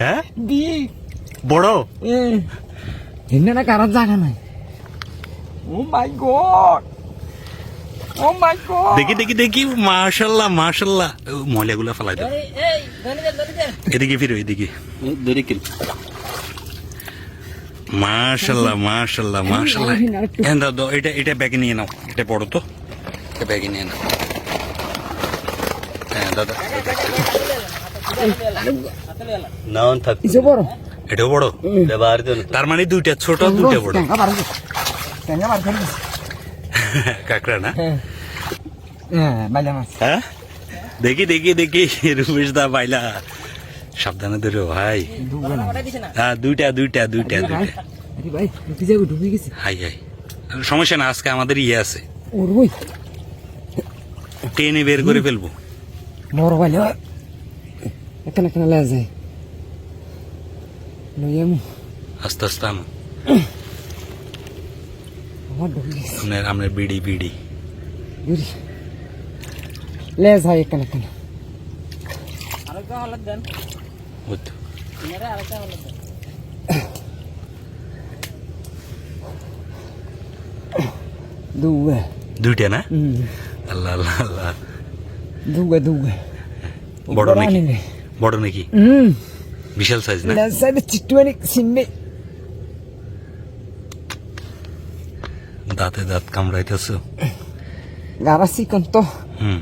হ্যাঁ? বিগ বড়? এ এনে না কারার জায়গা নাই। Oh my god. Oh my god. দেখি দেখি দেখি। মাশাল্লাহ মাশাল্লাহ। ময়লাগুলো ফেলাই দাও দে দে এদিকে ফিরো এদিকে। ধরে কিল। মাশাল্লাহ মাশাল্লাহ মাশাল্লাহ। হ্যাঁ দাদা এটা এটা ব্যাগে নিয়ে নাও। এটা বড় তো। এটা ব্যাগে নিয়ে নাও। হ্যাঁ দাদা। নাও থাক। ইসে বড় এটাও বড় ব্যবহার তার মানে দুইটা ছোট দুইটা বড়। কাকড়া না? হ্যাঁ। হ্যাঁ? দেখি দেখি দেখি। রুমেশ দা বাইলা। সাবধানে ধরো ভাই। হ্যাঁ দুইটা দুইটা দুইটা দুইটা। ভাই হাই হাই। সমস্যা না আজকে আমাদের ইয়ে আছে। টেনে বের করে ফেলব। বড় বাইলে। এখানে এখানে লেয়া যায় লইয়ামু আস্তে আস্তে আনো আমার গেছে। আপনার আপনার বিড়ি বিড়ি। বুঝি লে যায় এখানে এখানে। বুঝ দুবে দুইটা না? আল্লাহ আল্লাহ আল্লাহ। বড় নাকি? বড় নাকি? হুম। বিশাল সাইজ না? লে সাইড চিটুয়ানি সিনবে দাঁতে দাঁত কামড়াইতেছো। গারাসি কোন তো। হুম।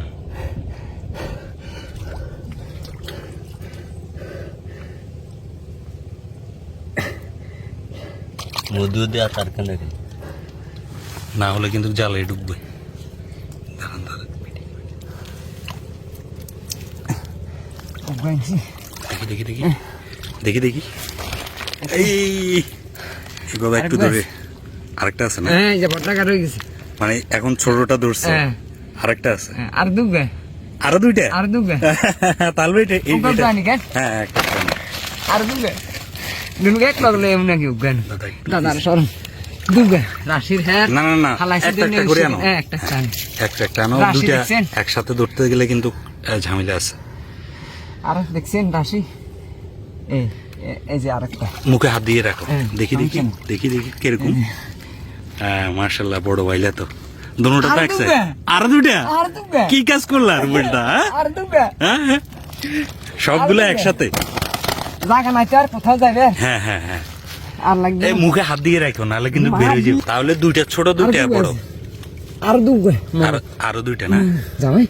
মধু দেওয়া তার কেন না হলে কিন্তু জালে ডুববে। দেখি দেখি দেখি। দেখি দেখি। এই এভাবে একটু ধরে আরেকটা আছে না? হ্যাঁ যে বড়টা কাট হয়ে গেছে। মানে এখন ছোটটা ধরছে। হ্যাঁ। আরেকটা আছে। হ্যাঁ, আর দুবে আরও দুইটা? আর দুবে তাহলে এটা এই উগান এটা- জানি কেন হ্যাঁ একটা একটা। আর দুবে দুবে এক লগলে এমন নাকি উগান দাদা একটু দাদা সরম দুবে রাশির হ্যাঁ না না না একটা একটা করে আনো। একটা একটা একটা আনো। দুইটা একসাথে ধরতে গেলে কিন্তু ঝামেলা আছে। আর দেখছেন রাশি? এই এই যে আরেকটা। মুখে হাত দিয়ে রাখো। হ্যাঁ, দেখি দেখি দেখি দেখি কীরকম? হ্যাঁ। মার্শাল্লাহ বড় ভাইলা তো। দুটা তো একসাথে। আর দুটা? কি কাজ করলার বেটা আর দুবে হ্যাঁ সবগুলো একসাথে। জায়গা নাই আর কোথাও যাবে হ্যাঁ হ্যাঁ হ্যাঁ। আর লাগবে। মুখে হাত দিয়ে রাখো নাহলে কিন্তু বেরিয়ে যাবে। তাহলে দুইটা ছোট দুইটা বড়। আর দুবে আর আরও দুইটা না? যাবে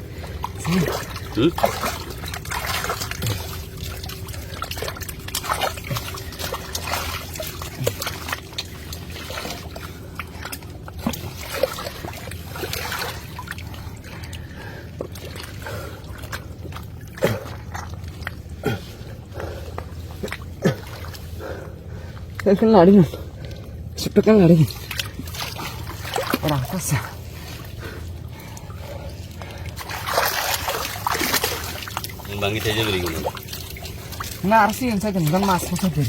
깡깡 나리는 슈퍼깡 나리는. 어라 떴어. 방이 대져버리구나. 나 알았어 연사게 무당 마스 호소들이.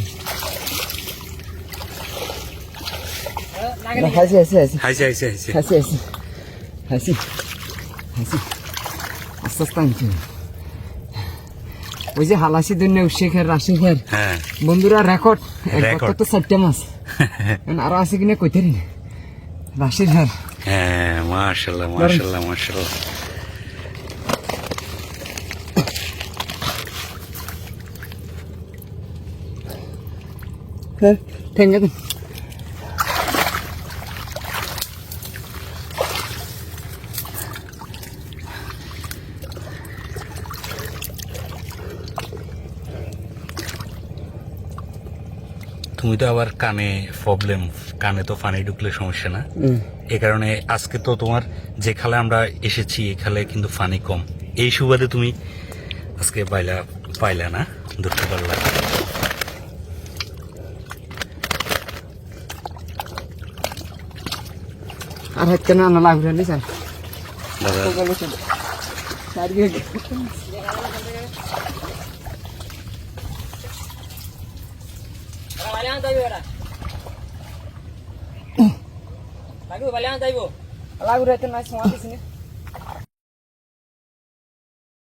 나 하시 하시 하시. 하시 하시 하시. 하시 하시 하시. 하시. 아싸 스타인 ওই যে হালাসি দুনিয়া শেখের রাশি খের হ্যাঁ। বন্ধুরা রেকর্ড Record. তো চারটে মাস। আরও আছে কিনা কইতে না। রাশির হার হ্যাঁ মার্শাল্লাহ মার্শাল্লাহ মার্শাল্লাহ হ্যাঁ ঠেঙ্গে দেন তুমি তো আবার কানে প্রবলেম কানে তো পানি ঢুকলে সমস্যা না। এ কারণে আজকে তো তোমার যে খালে আমরা এসেছি এই খালে কিন্তু পানি কম। এই সুবাদে তুমি আজকে পাইলা পাইলা না ধরতে পারলা। আর হাত কেন আনা লাগবে না স্যার? দাদা। লাগবে না সময় দিছি না